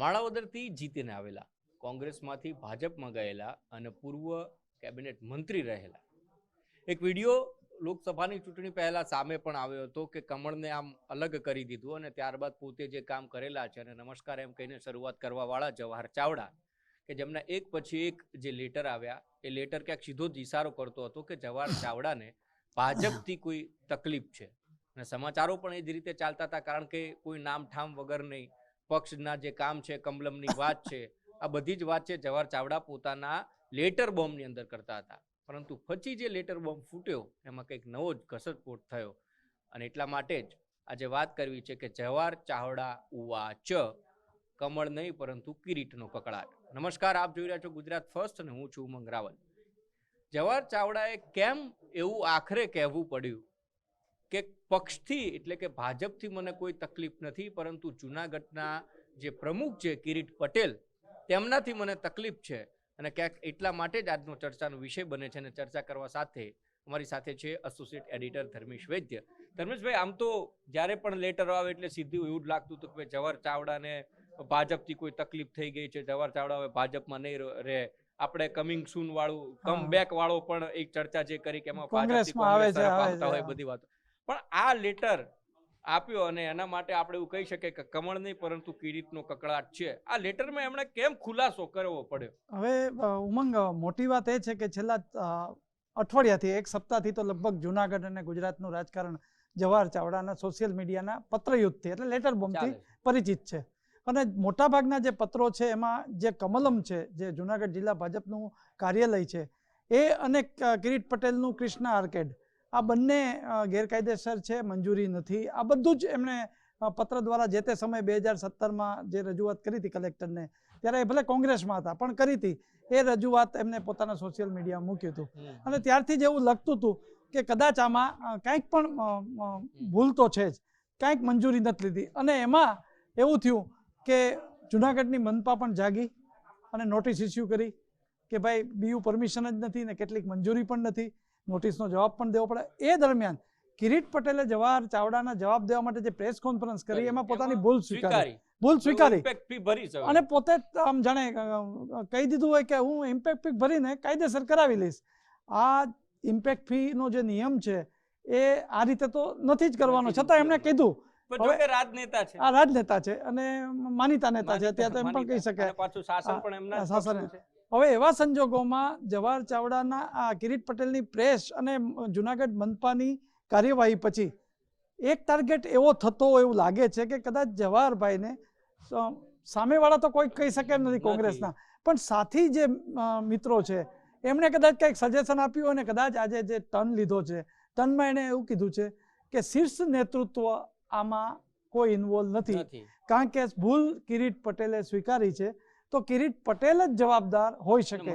માણાવદરથી જીતીને આવેલા. કોંગ્રેસમાંથી ભાજપમાં ગયેલા અને પૂર્વ કેબિનેટ મંત્રી રહેલા. એક વીડિયો લોકસભાની ચૂંટણી પહેલાં સામે પણ આવ્યો હતો કે કમળને આમ અલગ કરી દીધું અને ત્યારબાદ પોતે જે કામ કરેલા છે અને નમસ્કાર એમ કહીને શરૂઆત કરવાવાળા જવાહર ચાવડા, કે જેમના એક પછી એક જે લેટર આવ્યા, એ લેટર ક્યાંક સીધો જ ઇશારો કરતો હતો કે જવાહર ચાવડાને ભાજપથી કોઈ તકલીફ છે. અને સમાચારો પણ એ જ રીતે ચાલતા હતા, કારણ કે કોઈ નામ ઠામ વગર નહીં. પક્ષના જે કામ છે, કમલમની વાત છે, આ બધી જ વાત છે, જવાહર ચાવડા પોતાના લેટર બોમ્બની અંદર કરતા હતા. પરંતુ પછી જે લેટર બોમ્બ ફૂટ્યો, એમાં કંઈક નવો જ ઘસટપોટ થયો. અને એટલા માટે જ આજે વાત કરવી છે કે જવાહર ચાવડા ઉવા ચ કમળ નહીં, પરંતુ કિરીટનો કકળાટ. નમસ્કાર, આપ જોઈ રહ્યા છો ગુજરાત ફર્સ્ટ અને હું છું ઉમંગ રાવલ. જવાહર ચાવડાએ કેમ એવું આખરે કહેવું પડ્યું? કે પક્ષથી એટલે કે ભાજપથી મને કોઈ તકલીફ નથી પરંતુ જૂનાગઢના જે પ્રમુખ છે કિરીટ પટેલ તેમનાથી મને તકલીફ છે. અને ક્યાંક એટલા માટે જ આજનો ચર્ચાનો વિષય બને છે અને ચર્ચા કરવા સાથે અમારી સાથે છે એસોસિએટ એડિટર ધર્મેશ વૈદ્ય. ધર્મેશભાઈ આમ તો જ્યારે પણ લેટર આવે એટલે સીધું એવું જ લાગતું હતું કે જવાહર ચાવડાને ભાજપથી કોઈ તકલીફ થઈ ગઈ છે જવાહર ચાવડા હવે ભાજપમાં નહીં રહે. આપણે કમિંગ સૂન વાળું કમ બેક વાળો પણ એક ચર્ચા જે કરી કે એમાં ભાજપ આવે છે. હોય બધી વાતો. પણ આ લેટર આપ્યો અને એના માટે આપણે એવું કહી શકીએ કે કમળ નહીં પરંતુ કિરીટનો કકળાટ છે. આ લેટરમાં એમણે કેમ ખુલાસો કરવો પડ્યો? હવે ઉમંગ મોટી વાત એ છે કે છેલ્લા અઠવાડિયાથી એક સપ્તાહથી તો લગભગ જુનાગઢ અને ગુજરાતનું રાજકારણ જવાહર ચાવડાના સોશિયલ મીડિયાના પત્રયુદ્ધથી એટલે લેટર બોમ્બથી પરિચિત છે. અને મોટાભાગના જે પત્રો છે એમાં જે કમલમ છે જે જુનાગઢ જિલ્લા ભાજપનું કાર્યાલય છે એ અને કિરીટ પટેલનું કૃષ્ણા આર્કેડ આ બંને ગેરકાયદેસર છે મંજૂરી નથી. આ બધું જ એમણે પત્ર દ્વારા જે તે સમયે બે હજાર સત્તરમાં જે રજૂઆત કરી હતી કલેક્ટરને ત્યારે એ ભલે કોંગ્રેસમાં હતા પણ કરી હતી. એ રજૂઆત એમને પોતાના સોશિયલ મીડિયામાં મૂક્યું હતું. અને ત્યારથી જ એવું લાગતું હતું કે કદાચ આમાં કાંઈક પણ ભૂલ તો છે જ. કાંઈક મંજૂરી નથી લીધી. અને એમાં એવું થયું કે જુનાગઢની મનપા પણ જાગી અને નોટિસ ઇસ્યુ કરી કે ભાઈ બીયુ પરમિશન જ નથી ને કેટલીક મંજૂરી પણ નથી. નોટિસનો જવાબ પણ દેવો પડે. એ દરમિયાન કિરીટ પટેલે જવાહર ચાવડાના જવાબ દેવા માટે જે પ્રેસ કોન્ફરન્સ કરી એમાં પોતાની ભૂલ સ્વીકારી. ભૂલ સ્વીકારી. અને પોતે આમ જાણે કહી દીધું હોય કે હું ઇમ્પેક્ટ ફી ભરીને કાયદેસર કરાવી લઈશ. આ ઇમ્પેક્ટ ફીનો જે નિયમ છે એ આ રીતે તો નથી જ કરવાનો. છતાં એમણે કીધું. રાજનેતા છે. આ રાજનેતા છે અને માનીતા નેતા છે. ત્યાં તો એમ પણ કહી શકાય શાસન પણ એમના શાસન. હવે એવા સંજોગોમાં જવાહર ચાવડાના આ કિરીટ પટેલની પ્રેસ અને જુનાગઢ મનપાની કાર્યવાહી પછી એક ટાર્ગેટ એવો થતો હોય એવું લાગે છે કે કદાચ જવાહરભાઈને સામેવાળા તો કોઈ કહી શકે એમ નથી. કોંગ્રેસના. પણ સાથી જે મિત્રો છે એમણે કદાચ કંઈક સજેશન આપ્યું હોય ને કદાચ આજે જે ટર્ન લીધો છે ટર્નમાં એણે એવું કીધું છે કે શીર્ષ નેતૃત્વ આમાં કોઈ ઇન્વોલ્વ નથી. કારણ કે ભૂલ કિરીટ પટેલે સ્વીકારી છે. તો કિરીટ પટેલ જ જવાબદાર હોઈ શકે.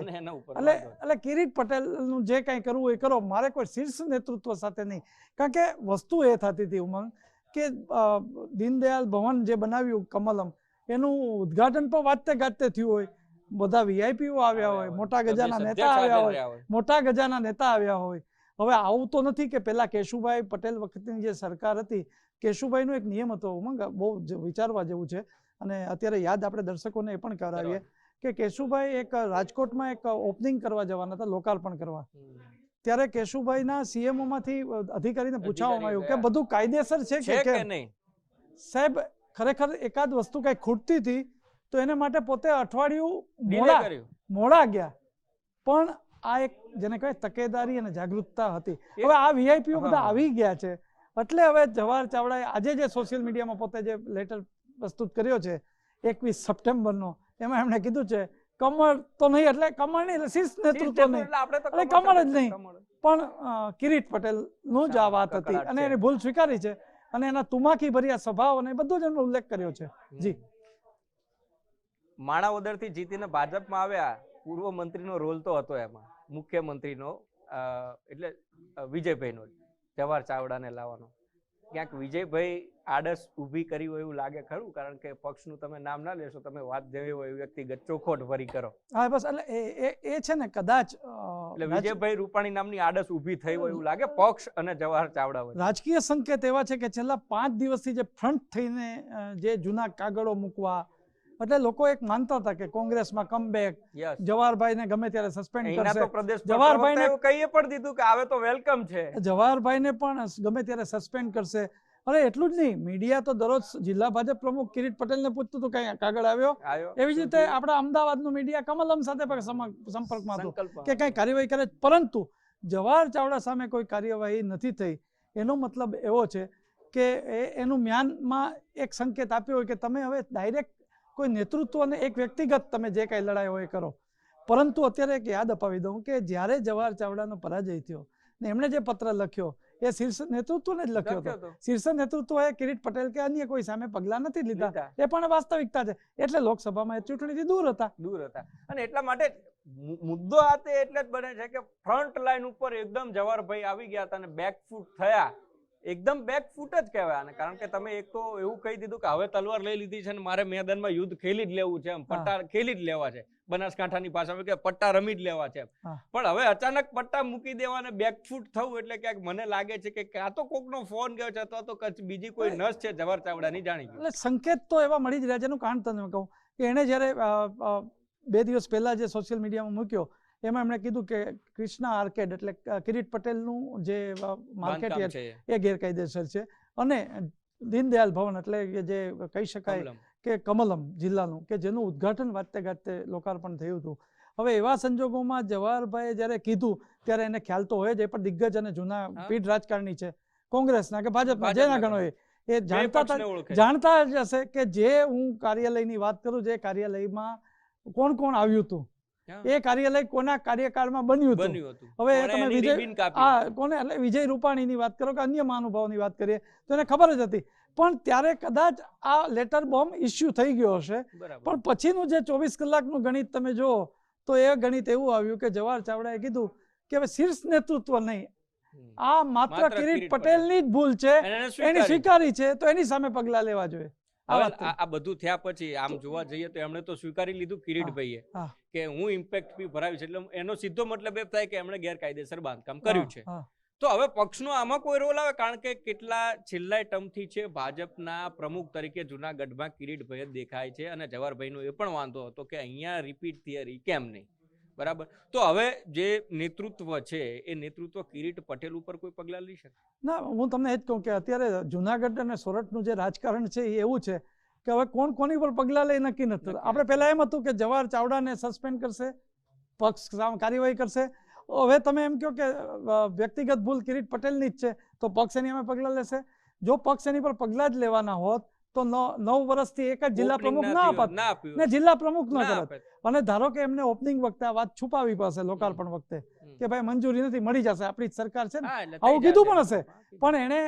એટલે એટલે કિરીટ પટેલનું જે કાંઈ કરવું એ કરો. મારે કોઈ શીર્ષ નેતૃત્વ સાથે નહીં. કારણ કે વસ્તુ એ થતી હતી ઉમંગ કે દીનદયાલ ભવન જે બનાવ્યું કમલમ એનું ઉદઘાટન પણ વાજતે ગાજતે થયું હોય. બધા વીઆઈપીઓ આવ્યા હોય મોટા ગજાના નેતા આવ્યા હોય. મોટા ગજાના નેતા આવ્યા હોય. હવે આવું તો નથી કે પેલા કેશુભાઈ પટેલ વખતની જે સરકાર હતી કેશુભાઈનો એક નિયમ હતો ઉમંગ બહુ વિચારવા જેવું છે. અને અત્યારે યાદ આપણે દર્શકોને એ પણ કરાવીએ કે કેશુભાઈ એક રાજકોટમાં એક ઓપનિંગ કરવા જવાના હતા લોકાર્પણ કરવા. ત્યારે કેશુભાઈના સીએમઓમાંથી અધિકારીને પૂછવામાં આવ્યું કે બધું કાયદેસર છે કે કે નહીં? સાહેબ ખરેખર એકાદ વસ્તુ કઈ ખૂટતી હતી તો એને માટે પોતે અઠવાડિયું મોડા મોડા ગયા. પણ આ એક જેને કહેવાય તકેદારી અને જાગૃતતા હતી. હવે આ વીઆઈપીઓ બધા આવી ગયા છે. એટલે હવે જવાહર ચાવડાએ આજે જે સોશિયલ મીડિયામાં પોતે જે લેટર પ્રસ્તુત કર્યો છે એકવીસ સપ્ટેમ્બરનો. એમાં એમણે કીધું છે કમળ તો નહીં એટલે કમળ નહીં એટલે શીર્ષ નેતૃત્વ નહીં. એટલે કમળ જ નહીં. પણ કિરીટ પટેલનું જ આ વાત હતી. અને એની ભૂલ સ્વીકારી છે. અને એના તુમાકી ભર્યા સ્વભાવ અને બધો જ એમનો ઉલ્લેખ કર્યો છે. જી. માણાવદરથી જીતીને ભાજપમાં આવ્યા પૂર્વ મંત્રીનો રોલ તો હતો એમાં. મુખ્યમંત્રીનો એટલે વિજયભાઈનો જવાહર ચાવડાને લાવવાનો. ક્યાંક વિજયભાઈ આડસ ઊભી કરી હોય એવું લાગે ખરું? કારણ કે પક્ષનું તમે નામ ના લેશો તમે વાત જેવી હોય વ્યક્તિગત ચોખોટ ભરી કરો. હા બસ એટલે એ છે ને કદાચ એટલે વિજયભાઈ રૂપાણી નામની આડસ ઊભી થઈ હોય એવું લાગે પક્ષ અને જવાહર ચાવડા વચ્ચે. રાજકીય સંકેત એવા છે કે છેલ્લા પાંચ દિવસથી જે ફ્રન્ટ થઈને જે જૂના કાગળો મૂકવા એટલે લોકો એક માનતા હતા કે કોંગ્રેસમાં કમબેક બેક જવાહરભાઈને ગમે ત્યારે સસ્પેન્ડ કરશે. જવાહરભાઈને- કહીએ પણ દીધું કે આવે તો વેલકમ છે. જવાહરભાઈને પણ ગમે ત્યારે સસ્પેન્ડ કરશે. અરે એટલું જ નહીં. મીડિયા તો દરરોજ જિલ્લા ભાજપ પ્રમુખ કિરીટ પટેલને પૂછતું હતું કઈ કાગળ આવ્યો. એવી જ રીતે આપણા અમદાવાદનું મીડિયા કમલમ સાથે પણ સંપર્કમાં હતું કે કઈ કાર્યવાહી કરે પરંતુ જવાહર ચાવડા સામે કોઈ કાર્યવાહી નથી થઈ. એનો મતલબ એવો છે કે એનું મ્યાનમાં એક સંકેત આપ્યો હોય કે તમે હવે ડાયરેક્ટ કોઈ નેતૃત્વ અને એક વ્યક્તિગત તમે જે કાંઈ લડાઈ હોય કરો. પરંતુ અત્યારે એક યાદ અપાવી દઉં કે જ્યારે જવાહર ચાવડાનો પરાજય થયો ને એમણે જે પત્ર લખ્યો એ શીર્ષ નેતૃત્વને જ લખ્યો હતો. શીર્ષ નેતૃત્વએ કિરીટ પટેલ કે અન્ય કોઈ સામે પગલા નથી લીધા. એ પણ વાસ્તવિકતા છે. એટલે લોકસભામાં એ ચૂંટણીથી દૂર હતા. દૂર હતા. અને એટલા માટે મુદ્દો આ તે એટલે જ બને છે કે ફ્રન્ટ લાઈન ઉપર એકદમ જવાહરભાઈ આવી ગયા હતા અને બેકફૂટ થયા. એકદમ બેકફૂટ જ કહેવાય અને કારણ કે તમે એક તો એવું કહી દીધું કે હવે તલવાર લઈ લીધી છે ને મારે મેદાનમાં યુદ્ધ ખેલી જ લેવું છે એમ. પટ્ટા ખેલી જ લેવા છે. બનાસકાંઠાની ભાષામાં કે પટ્ટા રમી જ લેવા છે પણ હવે અચાનક પટ્ટા મૂકી દેવા અને બેકફૂટ થવું એટલે ક્યાંક મને લાગે છે કે કાં તો કોકનો ફોન ગયો છે અથવા તો બીજી કોઈ નસ છે જવાહર ચાવડાની જાણી એટલે સંકેત તો એવા મળી જ રહ્યા છે એનું કારણ તમને કહું કે એણે જ્યારે બે દિવસ પહેલા જે સોશિયલ મીડિયામાં મૂક્યો એમાં એમણે કીધું કે ક્રિષ્ના આર્કેડ એટલે કિરીટ પટેલનું જે માર્કેટ એ ગેરકાયદેસર છે. અને દીનદયાલ ભવન એટલે જે કહી શકાય. કે કમલમ જિલ્લાનું કે જેનું ઉદ્ઘાટન વાતે ગાતે લોકાર્પણ થયું હતું. હવે એવા સંજોગોમાં જવાહરભાઈએ જ્યારે કીધું ત્યારે એને ખ્યાલ તો હોય જ એ પણ દિગ્ગજ અને જૂના પીઢ રાજકારણી છે. કોંગ્રેસના કે ભાજપના જેના ગણો. એ. જાણતા. જાણતા જ હશે કે જે હું કાર્યાલયની વાત કરું જે કાર્યાલયમાં કોણ કોણ આવ્યું હતું? એ કાર્યાલય કોના કાર્યકાળમાં બન્યું હતું? હવે તમે વિજય- આ કોને? એટલે વિજય રૂપાણીની વાત કરો કે અન્ય મહાનુભાવોની વાત કરીએ? તો એને ખબર જ હતી. પણ ત્યારે કદાચ આ લેટર બોમ્બ ઇસ્યુ થઈ ગયો હશે. પણ પછીનું જે ચોવીસ કલાકનું ગણિત તમે જુઓ તો એ ગણિત એવું આવ્યું કે જવાહર ચાવડાએ કીધું કે હવે શીર્ષ નેતૃત્વ નહીં. આ માત્ર કિરીટ પટેલની જ ભૂલ છે. એને સ્વીકારી. છે તો એની સામે પગલાં લેવા જોઈએ. આ બધું થયા પછી આમ જોવા જઈએ તો એમણે તો સ્વીકારી લીધું કિરીટભાઈએ કે હું ઇમ્પેક્ટ ફી ભરાવી છે એટલે એનો સીધો મતલબ એ થાય કે એમણે ગેરકાયદેસર બાંધકામ કર્યું છે. તો હવે પક્ષનો આમાં કોઈ રોલ આવે? કારણ કે કેટલા છેલ્લા ટર્મથી છે ભાજપના પ્રમુખ તરીકે જુનાગઢમાં કિરીટભાઈ જ દેખાય છે અને જવાહરભાઈનો એ પણ વાંધો હતો કે અહીંયા રિપીટ થિયરી કેમ નહીં? બરાબર? તો હવે જે નેતૃત્વ છે એ નેતૃત્વ કિરીટ પટેલ ઉપર કોઈ પગલાં લઈ શકે? ના હું તમને એ જ કહું કે અત્યારે જુનાગઢ અને સોરઠનું જે રાજકારણ છે એ એવું છે કે હવે કોણ કોની પર પગલાં લઈ નક્કી નથી આપણે પહેલાં એમ હતું કે જવાહર ચાવડાને સસ્પેન્ડ કરશે પક્ષ કાર્યવાહી કરશે હવે તમે એમ કહો કે વ્યક્તિગત ભૂલ કિરીટ પટેલની જ છે તો પક્ષ એની અમે પગલાં લેશે. જો પક્ષ એની પર પગલાં જ લેવાના હોત તો નવ વર્ષથી એક જ જિલ્લા પ્રમુખ ના ના અપાત ને જિલ્લા પ્રમુખ ન કરત. અને ધારો કે એમને ઓપનિંગ વખતે આ વાત છુપાવી પડશે લોકાર્પણ વખતે કે ભાઈ મંજૂરી નથી મળી જશે આપણી જ સરકાર છે ને. આવું કીધું પણ હશે. પણ એણે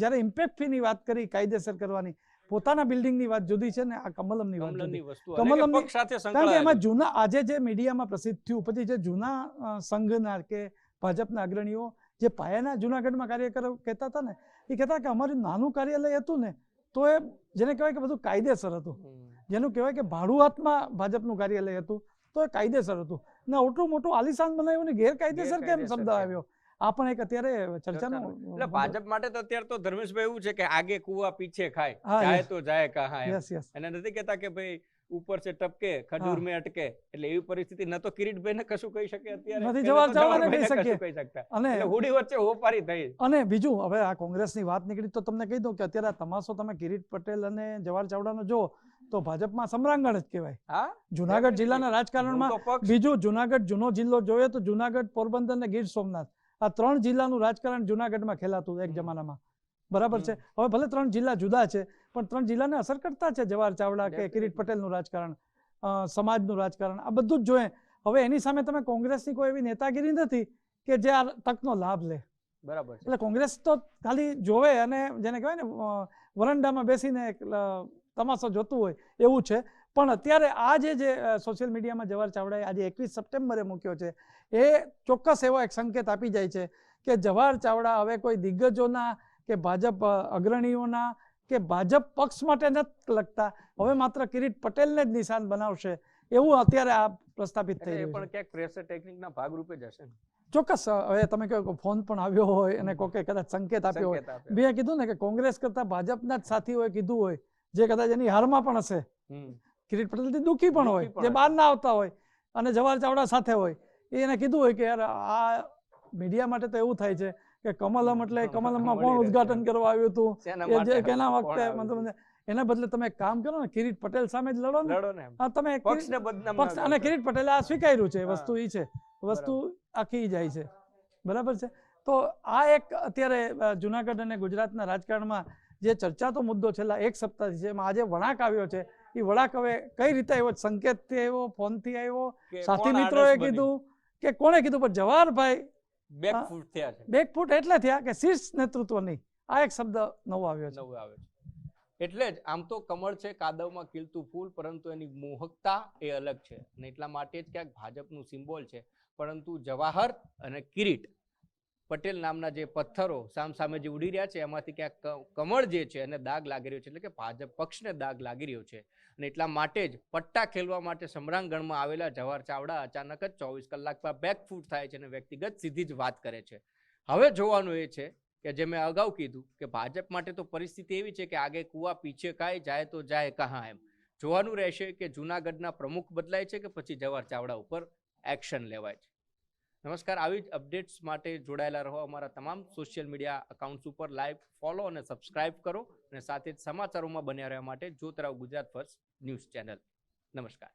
જ્યારે ઇમ્પેક્ટ ફીની વાત કરી કાયદેસર કરવાની પોતાના બિલ્ડિંગની વાત જુદી છે ને આ કમલમની વાત જુદી. કમલમની- સાથે કારણ કે એમાં જૂના આજે જે મીડિયામાં પ્રસિદ્ધ થયું પછી જે જૂના સંઘના કે ભાજપના અગ્રણીઓ જે પાયાના જૂનાગઢમાં કાર્યકરો કહેતા હતા ને એ કહેતા કે અમારું નાનું કાર્યાલય હતું ને તો એ જેને કહેવાય કે બધું કાયદેસર હતું. જેનું કહેવાય કે ભાડુઆતમાં ભાજપનું કાર્યાલય હતું તો એ કાયદેસર હતું. ને આટલું મોટું આલિશાન બનાવ્યું ને ગેરકાયદેસર કેમ શબ્દ આવ્યો? આ પણ એક અત્યારે ચર્ચાનું એટલે ભાજપ માટે તો અત્યારે તો ધર્મેશભાઈ એવું છે કે આગે કુવા પીછે ખાય જાય તો જાય કહા. Yes yes. એને નથી કહેતા કે ભાઈ ઉપર છે ટપકે ખજૂર મે અટકે એટલે એવી પરિસ્થિતિ ન તો કિરીટભાઈ ને કશું કહી શકે અત્યારે નથી જવાબ ન જવાહરભાઈને કહી શકે કહી શકતા. અને હોડી વચ્ચે હોપારી થઈ. અને બીજું હવે આ કોંગ્રેસની વાત નીકળી તો તમને કહી દઉં કે અત્યારે આ તમાશો તમે કિરીટ પટેલ અને જવાહર ચાવડાનો જો તો ભાજપમાં સમ્રાંગણ જ કહેવાય. જુનાગઢ જિલ્લાના રાજકારણમાં બીજું જુનાગઢ જૂનો જિલ્લો જોઈએ તો જુનાગઢ પોરબંદર અને ગીર સોમનાથ. આ ત્રણ જિલ્લાનું રાજકારણ જુનાગઢમાં ખેલાતું એક જમાનામાં. બરાબર છે? હવે ભલે ત્રણ જિલ્લા જુદા છે પણ ત્રણ જિલ્લાને અસર કરતા છે જવાહર ચાવડા કે કિરીટ પટેલનું રાજકારણ સમાજનું રાજકારણ આ બધું જ જોઈએ હવે એની સામે તમે કોંગ્રેસની કોઈ એવી નેતાગીરી નથી કે જે આ તકનો લાભ લે. બરાબર એટલે કોંગ્રેસ તો ખાલી જોવે અને જેને કહેવાય ને વરંડામાં બેસીને તમાશો જોતું હોય એવું છે. પણ અત્યારે આ જે જે સોશિયલ મીડિયામાં જવાહર ચાવડાએ આજે એકવીસ સપ્ટેમ્બરે મૂક્યો છે એ ચોક્કસ એવો એક સંકેત આપી જાય છે કે જવાહર ચાવડા હવે કોઈ દિગ્ગજોના કે ભાજપ અગ્રણીઓના કે ભાજપ પક્ષ માટે નથી લગતા. હવે માત્ર કિરીટ પટેલને જ નિશાન બનાવશે એવું અત્યારે આ પ્રસ્થાપિત થઈ રહ્યું પણ ક્યાંક પ્રેશર ટેકનિકના ભાગરૂપે જ હશે. ચોક્કસ હવે તમે કહો ફોન પણ આવ્યો હોય અને કોકે કદાચ સંકેત આપ્યો હોય. મેં કીધું ને કે કોંગ્રેસ કરતા ભાજપના જ સાથીઓએ કીધું હોય જે કદાચ એની હારમાં પણ હશે. કિરીટ પટેલથી દુઃખી પણ હોય જે બહાર ના આવતા હોય અને જવાહર ચાવડા સાથે હોય. એને કીધું હોય કે યાર આ મીડિયા માટે તો એવું થાય છે કે કમલમ એટલે કમલમમાં કોણ ઉદઘાટન કરવા આવ્યું હતું એ જે કેના વખતે મતલબ એના બદલે તમે એક કામ કરો ને કિરીટ પટેલ સામે જ લડો ને. તમે પક્ષ અને કિરીટ પટેલે આ સ્વીકાર્યું છે વસ્તુ એ છે. વસ્તુ આખી જાય છે. બરાબર છે? તો આ એક અત્યારે જુનાગઢ અને ગુજરાતના રાજકારણમાં જે ચર્ચાતો મુદ્દો છેલ્લા એક સપ્તાહથી છે એમાં આજે વળાંક આવ્યો છે. એ વળાંક હવે કઈ રીતે આવ્યો? સંકેતથી આવ્યો? ફોનથી આવ્યો? સાથી મિત્રોએ કીધું કે કોણે કીધું? પણ જવાહરભાઈ બેકફૂટ થયા છે. બેકફૂટ એટલે થયા કે શીર્ષ નેતૃત્વ નહીં. આ એક શબ્દ નવો આવ્યો છે. નવો આવ્યો છે. એટલે જ આમ તો કમળ છે કાદવમાં ખીલતું ફૂલ પરંતુ એની મોહકતા એ અલગ છે. અને એટલા માટે જ ક્યાંક ભાજપનું સિમ્બોલ છે. પરંતુ જવાહર અને કિરીટ પટેલ નામના જે પથ્થરો સામ સામે જે ઉડી રહ્યા છે, એમાંથી ક્યાંક કમળ જે છે, એને દાગ લાગી રહ્યો છે, એટલે કે ભાજપ પક્ષને દાગ લાગી રહ્યો છે. અને એટલા માટે જ પટ્ટા ખેલવા માટે સમરાંગણમાં આવેલા જવાહર ચાવડા અચાનક જ ચોવીસ કલાક બાદ બેકફૂટ થાય છે અને વ્યક્તિગત સીધી જ વાત કરે છે. હવે જોવાનું એ છે કે જે મેં અગાઉ કીધું કે ભાજપ માટે તો પરિસ્થિતિ એવી છે કે આગે કુવા પીછે કાય જાય તો જાય કહા એમ. જોવાનું રહેશે કે જૂનાગઢના પ્રમુખ બદલાય છે કે પછી જવાહર ચાવડા ઉપર એક્શન લેવાય છે. નમસ્કાર. આવી જ અપડેટ્સ માટે જોડાયેલા રહો અમારા તમામ સોશિયલ મીડિયા અકાઉન્ટ્સ ઉપર લાઈવ. ફોલો અને સબસ્ક્રાઇબ કરો અને સાથે જ સમાચારોમાં બન્યા રહેવા માટે જોતરાવ ગુજરાત ફર્સ્ટ ન્યૂઝ ચેનલ. નમસ્કાર.